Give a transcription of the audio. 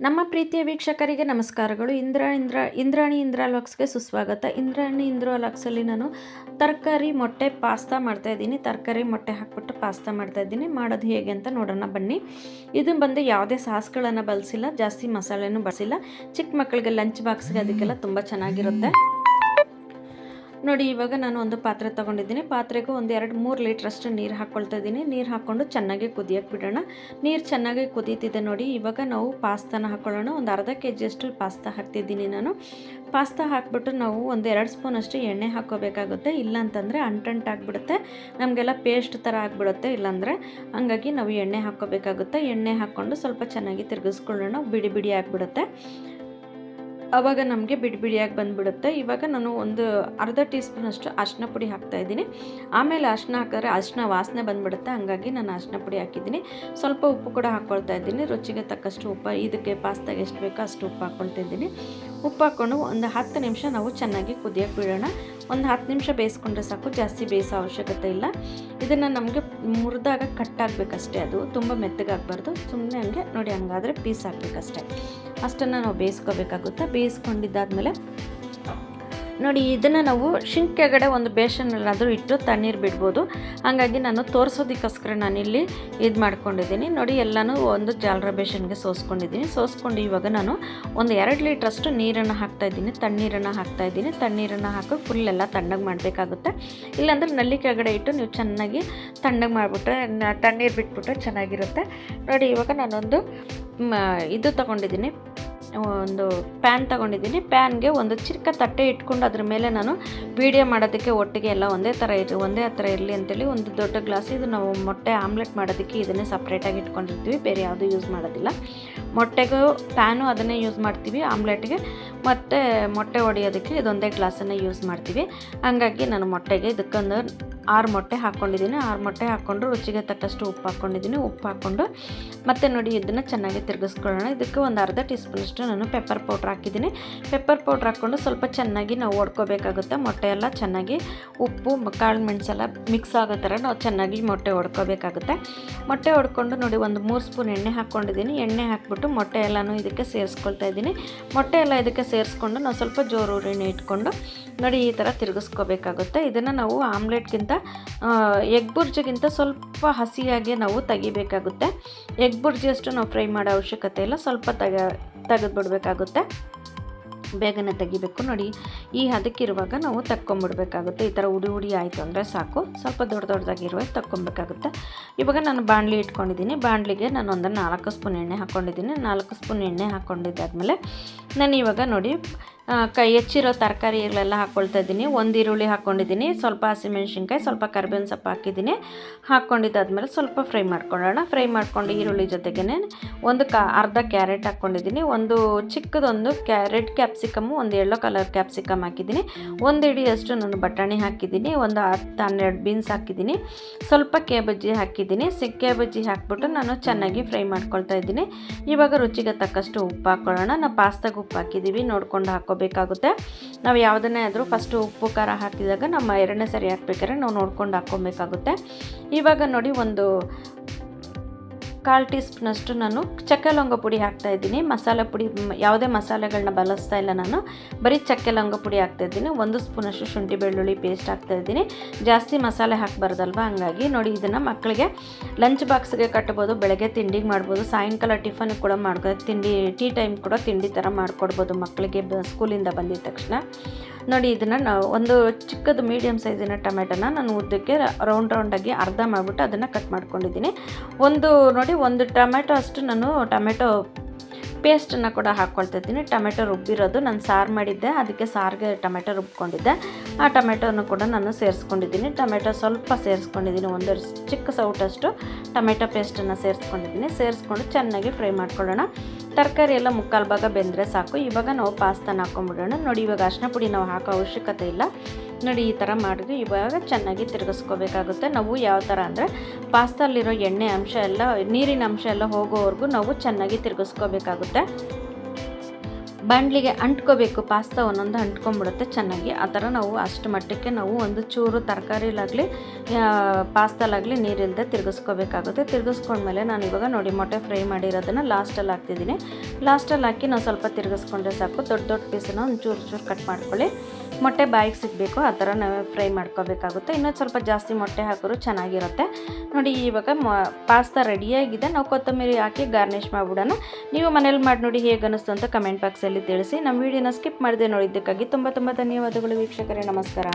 ನಮ್ಮ ಪ್ರೀತಿಯ ವೀಕ್ಷಕರಿಗೆ ನಮಸ್ಕಾರಗಳು. ಇಂದ್ರ ಇಂದ್ರ, ಇಂದ್ರಾಣಿ ಇಂದ್ರಾಲಾಕ್ಸ್ಗೆ ಸುಸ್ವಾಗತ. ಇಂದ್ರಾಣಿ ಇಂದ್ರಾಲಾಕ್ಸಲ್ಲಿ ನಾನು ತರಕಾರಿ, ಮೊಟ್ಟೆ, ಪಾಸ್ತಾ ಮಾಡ್ತಾಯಿದ್ದೀನಿ ತರಕಾರಿ, ಮೊಟ್ಟೆ ಹಾಕ್ಬಿಟ್ಟು ಪಾಸ್ತಾ ಮಾಡ್ತಾಯಿದ್ದೀನಿ ಮಾಡೋದು ಹೇಗೆ ಅಂತ ನೋಡೋಣ ಬನ್ನಿ. ಇದು ಬಂದು ಯಾವುದೇ ಸಾಸ್ಗಳನ್ನು ಬಳಸಿಲ್ಲ, ಜಾಸ್ತಿ ಮಸಾಲೆನೂ ಬಳಸಿಲ್ಲ. ಚಿಕ್ಕ ಮಕ್ಕಳಿಗೆ ಲಂಚ್ ಬಾಕ್ಸ್ಗೆ ಅದಕ್ಕೆಲ್ಲ ತುಂಬ ಚೆನ್ನಾಗಿರುತ್ತೆ. ನೋಡಿ, ಇವಾಗ ನಾನು ಒಂದು ಪಾತ್ರೆ ತೊಗೊಂಡಿದ್ದೀನಿ. ಪಾತ್ರೆಗೂ ಒಂದು ಎರಡು ಮೂರು ಲೀಟ್ರಷ್ಟು ನೀರು ಹಾಕ್ಕೊಳ್ತಾ ಇದ್ದೀನಿ. ನೀರು ಹಾಕ್ಕೊಂಡು ಚೆನ್ನಾಗಿ ಕುದಿಯೋಕ್ಕೆ ಬಿಡೋಣ. ನೀರು ಚೆನ್ನಾಗಿ ಕುದೀತಿದೆ ನೋಡಿ, ಇವಾಗ ನಾವು ಪಾಸ್ತಾನ ಹಾಕ್ಕೊಳ್ಳೋಣ ಒಂದು ಅರ್ಧ ಕೆ ಜಿಯಷ್ಟು ಪಾಸ್ತಾ ಹಾಕ್ತಿದ್ದೀನಿ ನಾನು. ಪಾಸ್ತಾ ಹಾಕ್ಬಿಟ್ಟು ನಾವು ಒಂದು ಎರಡು ಸ್ಪೂನಷ್ಟು ಎಣ್ಣೆ ಹಾಕ್ಕೋಬೇಕಾಗುತ್ತೆ ಇಲ್ಲಾಂತಂದರೆ ಅಂಟಂಟಾಗ್ಬಿಡುತ್ತೆ ನಮಗೆಲ್ಲ ಪೇಸ್ಟ್ ಥರ ಆಗಿಬಿಡುತ್ತೆ ಇಲ್ಲಾಂದರೆ. ಹಂಗಾಗಿ ನಾವು ಎಣ್ಣೆ ಹಾಕ್ಕೋಬೇಕಾಗುತ್ತೆ ಎಣ್ಣೆ ಹಾಕ್ಕೊಂಡು ಸ್ವಲ್ಪ ಚೆನ್ನಾಗಿ ತಿರುಗಿಸ್ಕೊಳ್ಳೋಣ. ಬಿಡಿ ಬಿಡಿ ಆಗಿಬಿಡುತ್ತೆ. ಆವಾಗ ನಮಗೆ ಬಿಡಿ ಬಿಡಿಯಾಗಿ ಬಂದುಬಿಡುತ್ತೆ. ಇವಾಗ ನಾನು ಒಂದು ಅರ್ಧ ಟೀ ಸ್ಪೂನಷ್ಟು ಅರ್ಶಿನ ಪುಡಿ ಹಾಕ್ತಾಯಿದ್ದೀನಿ ಆಮೇಲೆ ಅರ್ಶಿನ ಹಾಕಿದ್ರೆ ಅರ್ಶಿನ ವಾಸನೆ ಬಂದುಬಿಡುತ್ತೆ. ಹಂಗಾಗಿ ನಾನು ಅರ್ಶಿನ ಪುಡಿ ಹಾಕಿದ್ದೀನಿ. ಸ್ವಲ್ಪ ಉಪ್ಪು ಕೂಡ ಹಾಕ್ಕೊಳ್ತಾ ಇದ್ದೀನಿ. ರುಚಿಗೆ ತಕ್ಕಷ್ಟು ಉಪ್ಪು, ಇದಕ್ಕೆ ಪಾಸ್ತಾಗೆ ಎಷ್ಟು ಬೇಕೋ ಅಷ್ಟು ಉಪ್ಪು ಹಾಕ್ಕೊಳ್ತಾ ಇದ್ದೀನಿ. ಉಪ್ಪು ಹಾಕ್ಕೊಂಡು ಒಂದು ಹತ್ತು ನಿಮಿಷ ನಾವು ಚೆನ್ನಾಗಿ ಕುದಿಯೋಕ್ಕೆ ಬಿಡೋಣ. ಒಂದು ಹತ್ತು ನಿಮಿಷ ಬೇಯಿಸ್ಕೊಂಡ್ರೆ ಸಾಕು. ಜಾಸ್ತಿ ಬೇಯಿಸೋ ಅವಶ್ಯಕತೆ ಇಲ್ಲ. ಇದನ್ನು ನಮಗೆ ಮುರಿದಾಗ ಕಟ್ಟಾಗಬೇಕಷ್ಟೇ ಅದು. ತುಂಬ ಮೆತ್ತಗಾಗಬಾರ್ದು. ಸುಮ್ಮನೆ ಹಂಗೆ ನೋಡಿ ಹಂಗಾದರೆ ಪೀಸ್ ಹಾಕಬೇಕಷ್ಟೇ. ಅಷ್ಟನ್ನು ನಾವು ಬೇಯಿಸ್ಕೋಬೇಕಾಗುತ್ತೆ. ಬೇಯಿಸ್ಕೊಂಡಿದ್ದಾದಮೇಲೆ ನೋಡಿ, ಇದನ್ನು ನಾವು ಶಿಂಕ್ ಒಂದು ಬೇಷನಲ್ಲಾದರೂ ಇಟ್ಟು ತಣ್ಣೀರು ಬಿಡ್ಬೋದು. ಹಾಗಾಗಿ ನಾನು ತೋರಿಸೋದಕ್ಕೋಸ್ಕರ ನಾನಿಲ್ಲಿ ಇದು ಮಾಡ್ಕೊಂಡಿದ್ದೀನಿ. ನೋಡಿ, ಎಲ್ಲನೂ ಒಂದು ಜಾಲರ ಬೇಷನ್ಗೆ ಸೋಸ್ಕೊಂಡಿದ್ದೀನಿ. ಸೋಸ್ಕೊಂಡು ಇವಾಗ ನಾನು ಒಂದು ಎರಡು ಲೀಟ್ರಷ್ಟು ನೀರನ್ನು ಹಾಕ್ತಾಯಿದ್ದೀನಿ ತಣ್ಣೀರನ್ನು ಹಾಕ್ತಾಯಿದ್ದೀನಿ ತಣ್ಣೀರನ್ನು ಹಾಕಿ ಫುಲ್ ಎಲ್ಲ ತಣ್ಣಗೆ ಮಾಡಬೇಕಾಗುತ್ತೆ. ಇಲ್ಲಾಂದ್ರೆ ನಲ್ಲಿ ಕೆಳಗಡೆ ಇಟ್ಟು ನೀವು ಚೆನ್ನಾಗಿ ತಣ್ಣಗೆ ಮಾಡಿಬಿಟ್ರೆ ತಣ್ಣೀರು ಬಿಟ್ಬಿಟ್ರೆ ಚೆನ್ನಾಗಿರುತ್ತೆ. ನೋಡಿ, ಇವಾಗ ನಾನೊಂದು ಇದು ತೊಗೊಂಡಿದ್ದೀನಿ. ಒಂದು ಪ್ಯಾನ್ ತಗೊಂಡಿದ್ದೀನಿ. ಪ್ಯಾನ್ಗೆ ಒಂದು ಚಿಕ್ಕ ತಟ್ಟೆ ಇಟ್ಕೊಂಡು ಅದ್ರ ಮೇಲೆ ನಾನು ವೀಡಿಯೋ ಮಾಡೋದಕ್ಕೆ ಒಟ್ಟಿಗೆ ಎಲ್ಲ ಒಂದೇ ಥರ ಇದು, ಒಂದೇ ಹತ್ರ ಇರಲಿ ಅಂತೇಳಿ ಒಂದು ದೊಡ್ಡ ಗ್ಲಾಸ್ ಇದು ನಾವು ಮೊಟ್ಟೆ ಆಮ್ಲೆಟ್ ಮಾಡೋದಕ್ಕೆ ಇದನ್ನೇ ಸಪ್ರೇಟಾಗಿ ಇಟ್ಕೊಂಡಿರ್ತೀವಿ. ಬೇರೆ ಯಾವುದೂ ಯೂಸ್ ಮಾಡೋದಿಲ್ಲ. ಮೊಟ್ಟೆಗೂ ಪ್ಯಾನು ಅದನ್ನೇ ಯೂಸ್ ಮಾಡ್ತೀವಿ ಆಮ್ಲೆಟ್ಗೆ. ಮತ್ತು ಮೊಟ್ಟೆ ಹೊಡೆಯೋದಕ್ಕೆ ಇದೊಂದೇ ಗ್ಲಾಸನ್ನು ಯೂಸ್ ಮಾಡ್ತೀವಿ. ಹಾಗಾಗಿ ನಾನು ಮೊಟ್ಟೆಗೆ ಇದಕ್ಕೊಂದು ಆರು ಮೊಟ್ಟೆ ಹಾಕ್ಕೊಂಡಿದ್ದೀನಿ. ಆರು ಮೊಟ್ಟೆ ಹಾಕ್ಕೊಂಡು ರುಚಿಗೆ ತಕ್ಕಷ್ಟು ಉಪ್ಪು ಹಾಕ್ಕೊಂಡಿದ್ದೀನಿ. ಉಪ್ಪು ಹಾಕ್ಕೊಂಡು ಮತ್ತು ನೋಡಿ ಇದನ್ನು ಚೆನ್ನಾಗಿ ತಿರುಗಿಸ್ಕೊಳ್ಳೋಣ. ಇದಕ್ಕೆ ಒಂದು ಅರ್ಧ ಟೀ ಸ್ಪೂನಷ್ಟು ನಾನು ಪೆಪ್ಪರ್ ಪೌಡ್ರ್ ಹಾಕಿದ್ದೀನಿ. ಪೆಪ್ಪರ್ ಪೌಡ್ರ್ ಹಾಕ್ಕೊಂಡು ಸ್ವಲ್ಪ ಚೆನ್ನಾಗಿ ನಾವು ಒಡ್ಕೋಬೇಕಾಗುತ್ತೆ. ಮೊಟ್ಟೆ ಎಲ್ಲ ಚೆನ್ನಾಗಿ ಉಪ್ಪು, ಕಾಳು ಮೆಣಸೆಲ್ಲ ಮಿಕ್ಸ್ ಆಗೋ ಥರ ನಾವು ಚೆನ್ನಾಗಿ ಮೊಟ್ಟೆ ಒಡ್ಕೋಬೇಕಾಗುತ್ತೆ. ಮೊಟ್ಟೆ ಹೊಡ್ಕೊಂಡು ನೋಡಿ ಒಂದು ಮೂರು ಸ್ಪೂನ್ ಎಣ್ಣೆ ಹಾಕ್ಕೊಂಡಿದ್ದೀನಿ. ಎಣ್ಣೆ ಹಾಕ್ಬಿಟ್ಟು ಮೊಟ್ಟೆ ಎಲ್ಲನೂ ಇದಕ್ಕೆ ಸೇರಿಸ್ಕೊಳ್ತಾ ಇದ್ದೀನಿ. ಮೊಟ್ಟೆ ಎಲ್ಲ ಇದಕ್ಕೆ ಸೇರಿಸ್ಕೊಂಡು ನಾವು ಸ್ವಲ್ಪ ಜೋರು ಉರಿನೇ ಇಟ್ಕೊಂಡು ನೋಡಿ, ಈ ಥರ ತಿರುಗಿಸ್ಕೋಬೇಕಾಗುತ್ತೆ. ಇದನ್ನು ನಾವು ಆಮ್ಲೆಟ್ಗಿಂತ ಎಗ್ ಬುರ್ಜಿಗಿಂತ ಸ್ವಲ್ಪ ಹಸಿಯಾಗಿ ನಾವು ತೆಗಿಬೇಕಾಗುತ್ತೆ. ಎಗ್ ಬುರ್ಜಿಯಷ್ಟು ನಾವು ಫ್ರೈ ಮಾಡೋ ಅವಶ್ಯಕತೆ ಇಲ್ಲ, ಸ್ವಲ್ಪ ತೆಗ, ತೆಗೆದುಬಿಡ್ಬೇಕಾಗುತ್ತೆ. ಬೇಗನೆ ತೆಗಿಬೇಕು. ನೋಡಿ, ಈ ಹದಕ್ಕಿರುವಾಗ ನಾವು ತಕ್ಕೊಂಬಿಡ್ಬೇಕಾಗುತ್ತೆ. ಈ ಥರ ಉಡಿ ಉಡಿ ಆಯಿತು ಅಂದರೆ ಸಾಕು. ಸ್ವಲ್ಪ ದೊಡ್ಡ ದೊಡ್ಡದಾಗಿರುವಾಗ ತಕ್ಕೊಬೇಕಾಗುತ್ತೆ. ಇವಾಗ ನಾನು ಬಾಣಲಿ ಇಟ್ಕೊಂಡಿದ್ದೀನಿ. ಬಾಣಲಿಗೆ ನಾನು ಒಂದು ನಾಲ್ಕು ಸ್ಪೂನ್ ಎಣ್ಣೆ ಹಾಕ್ಕೊಂಡಿದ್ದೀನಿ ನಾಲ್ಕು ಸ್ಪೂನ್ ಎಣ್ಣೆ ಹಾಕ್ಕೊಂಡಿದ್ದಾದಮೇಲೆ ನಾನು ಇವಾಗ ನೋಡಿ ಕೈ ಹೆಚ್ಚಿರೋ ತರಕಾರಿಗಳೆಲ್ಲ ಹಾಕ್ಕೊಳ್ತಾ ಇದ್ದೀನಿ. ಒಂದು ಈರುಳ್ಳಿ ಹಾಕ್ಕೊಂಡಿದ್ದೀನಿ ಸ್ವಲ್ಪ ಹಸಿಮೆಣ್ಸಿನ್ಕಾಯಿ, ಸ್ವಲ್ಪ ಕರ್ಬೇವಿನ ಸೊಪ್ಪು ಹಾಕಿದ್ದೀನಿ. ಹಾಕ್ಕೊಂಡಿದ್ದಾದ್ಮೇಲೆ ಸ್ವಲ್ಪ ಫ್ರೈ ಮಾಡ್ಕೊಳ್ಳೋಣ. ಫ್ರೈ ಮಾಡ್ಕೊಂಡು ಈರುಳ್ಳಿ ಜೊತೆಗೇ ಒಂದು ಕಾ, ಅರ್ಧ ಕ್ಯಾರೆಟ್ ಹಾಕ್ಕೊಂಡಿದ್ದೀನಿ ಒಂದು ಚಿಕ್ಕದೊಂದು ಕ್ಯಾರೆಟ್ ಕ್ಯಾಪ್ಸಿಕಮ್ಮು ಒಂದು ಯೆಲ್ಲೋ ಕಲರ್ ಕ್ಯಾಪ್ಸಿಕಮ್ ಹಾಕಿದ್ದೀನಿ. ಒಂದು ಇಡಿಯಷ್ಟು ನಾನು ಬಟಾಣಿ ಹಾಕಿದ್ದೀನಿ. ಒಂದು ಹತ್ತು ಹನ್ನೆರಡು ಬೀನ್ಸ್ ಹಾಕಿದ್ದೀನಿ. ಸ್ವಲ್ಪ ಕೇಬಜ್ಜಿ ಹಾಕಿದ್ದೀನಿ. ಸಿಕ್ಕೆ ಬಜ್ಜಿ ಹಾಕ್ಬಿಟ್ಟು ನಾನು ಚೆನ್ನಾಗಿ ಫ್ರೈ ಮಾಡ್ಕೊಳ್ತಾ ಇದ್ದೀನಿ. ಇವಾಗ ರುಚಿಗೆ ತಕ್ಕಷ್ಟು ಉಪ್ಪು ಹಾಕ್ಕೊಳ್ಳೋಣ ನಾವು ಪಾಸ್ತಾಗ ಉಪ್ಪು ಹಾಕಿದ್ದೀವಿ ನೋಡ್ಕೊಂಡು ಹಾಕೋ ಹಾಕ್ಕೋಬೇಕಾಗುತ್ತೆ ನಾವು ಯಾವುದನ್ನೇ ಆದರೂ ಫಸ್ಟು ಉಪ್ಪು, ಖಾರ ಹಾಕಿದಾಗ ನಮ್ಮ ಎರಡನೇ ಸರಿ ಹಾಕ್ಬೇಕಾದ್ರೆ ನಾವು ನೋಡ್ಕೊಂಡು ಹಾಕ್ಕೊಬೇಕಾಗುತ್ತೆ. ಇವಾಗ ನೋಡಿ ಒಂದು ಕಾಲು ಟೀ ಸ್ಪೂನಷ್ಟು ನಾನು ಚಕ್ಕೆ ಲವಂಗ ಪುಡಿ ಹಾಕ್ತಾಯಿದ್ದೀನಿ ಮಸಾಲೆ ಪುಡಿ ಯಾವುದೇ ಮಸಾಲೆಗಳನ್ನ ಬಳಸ್ತಾ ಇಲ್ಲ ನಾನು. ಬರೀ ಚಕ್ಕೆ ಲವಂಗ ಪುಡಿ ಹಾಕ್ತಾಯಿದ್ದೀನಿ ಒಂದು ಸ್ಪೂನಷ್ಟು ಶುಂಠಿ ಬೆಳ್ಳುಳ್ಳಿ ಪೇಸ್ಟ್ ಹಾಕ್ತಾಯಿದ್ದೀನಿ ಜಾಸ್ತಿ ಮಸಾಲೆ ಹಾಕಬಾರ್ದಲ್ವ? ಹಂಗಾಗಿ ನೋಡಿ ಇದನ್ನು ಮಕ್ಕಳಿಗೆ ಲಂಚ್ ಬಾಕ್ಸ್ಗೆ ಕಟ್ಬೋದು, ಬೆಳಗ್ಗೆ ತಿಂಡಿಗೆ ಮಾಡ್ಬೋದು, ಸಾಯಂಕಾಲ ಟಿಫನ್ ಕೂಡ ಮಾಡ್ಕೋ, ತಿಂಡಿ, ಟೀ ಟೈಮ್ ಕೂಡ ತಿಂಡಿ ಥರ ಮಾಡಿಕೊಡ್ಬೋದು ಮಕ್ಕಳಿಗೆ ಸ್ಕೂಲಿಂದ ಬಂದಿದ ತಕ್ಷಣ. ನೋಡಿ ಇದನ್ನು ನಾವು ಒಂದು ಚಿಕ್ಕದು ಮೀಡಿಯಮ್ ಸೈಜಿನ ಟೊಮೆಟೊನ ನಾನು ಉದ್ದಕ್ಕೆ ರೌಂಡ್ ರೌಂಡಾಗಿ ಅರ್ಧ ಮಾಡಿಬಿಟ್ಟು ಅದನ್ನು ಕಟ್ ಮಾಡ್ಕೊಂಡಿದ್ದೀನಿ. ಒಂದು ನೋಡಿ ಒಂದು ಟೊಮೆಟೊ ಅಷ್ಟು ನಾನು ಟೊಮೆಟೊ ಪೇಸ್ಟನ್ನು ಕೂಡ ಹಾಕ್ಕೊಳ್ತಾ ಇದ್ದೀನಿ ಟೊಮೆಟೊ ರುಬ್ಬಿರೋದು ನಾನು ಸಾರು ಮಾಡಿದ್ದೆ. ಅದಕ್ಕೆ ಸಾರಿಗೆ ಟೊಮೆಟೊ ರುಬ್ಕೊಂಡಿದ್ದೆ. ಆ ಟೊಮೆಟೊನು ಕೂಡ ನಾನು ಸೇರಿಸ್ಕೊಂಡಿದ್ದೀನಿ. ಟೊಮೆಟೊ ಸ್ವಲ್ಪ ಸೇರಿಸ್ಕೊಂಡಿದ್ದೀನಿ. ಒಂದು ಚಿಕ್ಕ ಸೌಟಷ್ಟು ಟೊಮೆಟೊ ಪೇಸ್ಟನ್ನು ಸೇರಿಸ್ಕೊಂಡಿದ್ದೀನಿ. ಸೇರಿಸ್ಕೊಂಡು ಚೆನ್ನಾಗಿ ಫ್ರೈ ಮಾಡ್ಕೊಳ್ಳೋಣ. ತರಕಾರಿ ಎಲ್ಲ ಮುಕ್ಕಾಲು ಭಾಗ ಬೆಂದರೆ ಸಾಕು. ಇವಾಗ ನಾವು ಪಾಸ್ತಾನ ಹಾಕ್ಕೊಂಬಿಡೋಣ. ನೋಡಿ ಇವಾಗ ಅರ್ಶಿನ ಪುಡಿ ನಾವು ಹಾಕೋ ಅವಶ್ಯಕತೆ ಇಲ್ಲ. ನೋಡಿ, ಈ ಥರ ಮಾಡಿದ್ವಿ ಇವಾಗ ಚೆನ್ನಾಗಿ ತಿರುಗಿಸ್ಕೋಬೇಕಾಗುತ್ತೆ. ನಾವು ಯಾವ ಥರ ಅಂದರೆ ಪಾಸ್ತಲ್ಲಿರೋ ಎಣ್ಣೆ ಅಂಶ ಎಲ್ಲ, ನೀರಿನ ಅಂಶ ಎಲ್ಲ ಹೋಗೋವರೆಗೂ ನಾವು ಚೆನ್ನಾಗಿ ತಿರುಗಿಸ್ಕೋಬೇಕಾಗುತ್ತೆ. ಬಾಣಲಿಗೆ ಅಂಟ್ಕೋಬೇಕು, ಪಾಸ್ತಾ ಒಂದೊಂದು ಅಂಟ್ಕೊಂಡ್ಬಿಡುತ್ತೆ ಚೆನ್ನಾಗಿ. ಆ ಥರ ನಾವು ಅಷ್ಟು ಮಟ್ಟಕ್ಕೆ ನಾವು ಒಂದು ಚೂರು ತರಕಾರಿಲಾಗಲಿ ಪಾಸ್ತಾಲಾಗಲಿ ನೀರಿಲ್ಲದೆ ತಿರುಗಿಸ್ಕೋಬೇಕಾಗುತ್ತೆ. ತಿರುಗಿಸ್ಕೊಂಡ್ಮೇಲೆ ನಾನು ಇವಾಗ ನೋಡಿ ಮೊಟ್ಟೆ ಫ್ರೈ ಮಾಡಿರೋದನ್ನು ಲಾಸ್ಟಲ್ಲಿ ಹಾಕ್ತಿದ್ದೀನಿ. ಲಾಸ್ಟಲ್ಲಿ ಹಾಕಿ ನಾವು ಸ್ವಲ್ಪ ತಿರುಗಿಸ್ಕೊಂಡ್ರೆ ಸಾಕು. ದೊಡ್ಡ ದೊಡ್ಡ ಪೀಸನ್ನು ಒಂದು ಚೂರು ಚೂರು ಕಟ್ ಮಾಡ್ಕೊಳ್ಳಿ. ಮೊಟ್ಟೆ ಬಾಯಿಗೆ ಸಿಗಬೇಕು, ಆ ಥರ ನಾವು ಫ್ರೈ ಮಾಡ್ಕೋಬೇಕಾಗುತ್ತೆ. ಇನ್ನೊಂದು ಸ್ವಲ್ಪ ಜಾಸ್ತಿ ಮೊಟ್ಟೆ ಹಾಕಿದ್ರು ಚೆನ್ನಾಗಿರುತ್ತೆ. ನೋಡಿ ಇವಾಗ ಪಾಸ್ತಾ ರೆಡಿಯಾಗಿದೆ. ನಾವು ಕೊತ್ತಂಬರಿ ಹಾಕಿ ಗಾರ್ನಿಷ್ ಮಾಡಿಬಿಡೋಣ. ನೀವು ಮನೇಲಿ ಮಾಡಿ ನೋಡಿ ಹೇಗೆ ಅನ್ನಿಸ್ತು ಅಂತ ಕಮೆಂಟ್ ಬಾಕ್ಸಲ್ಲಿ ತಿಳಿಸಿ ನಮ್ಮ ವಿಡಿಯೋನ ಸ್ಕಿಪ್ ಮಾಡದೆ ನೋಡಿದ್ದಕ್ಕಾಗಿ ತುಂಬ ತುಂಬ ಧನ್ಯವಾದಗಳು ವೀಕ್ಷಕರೇ ನಮಸ್ಕಾರ.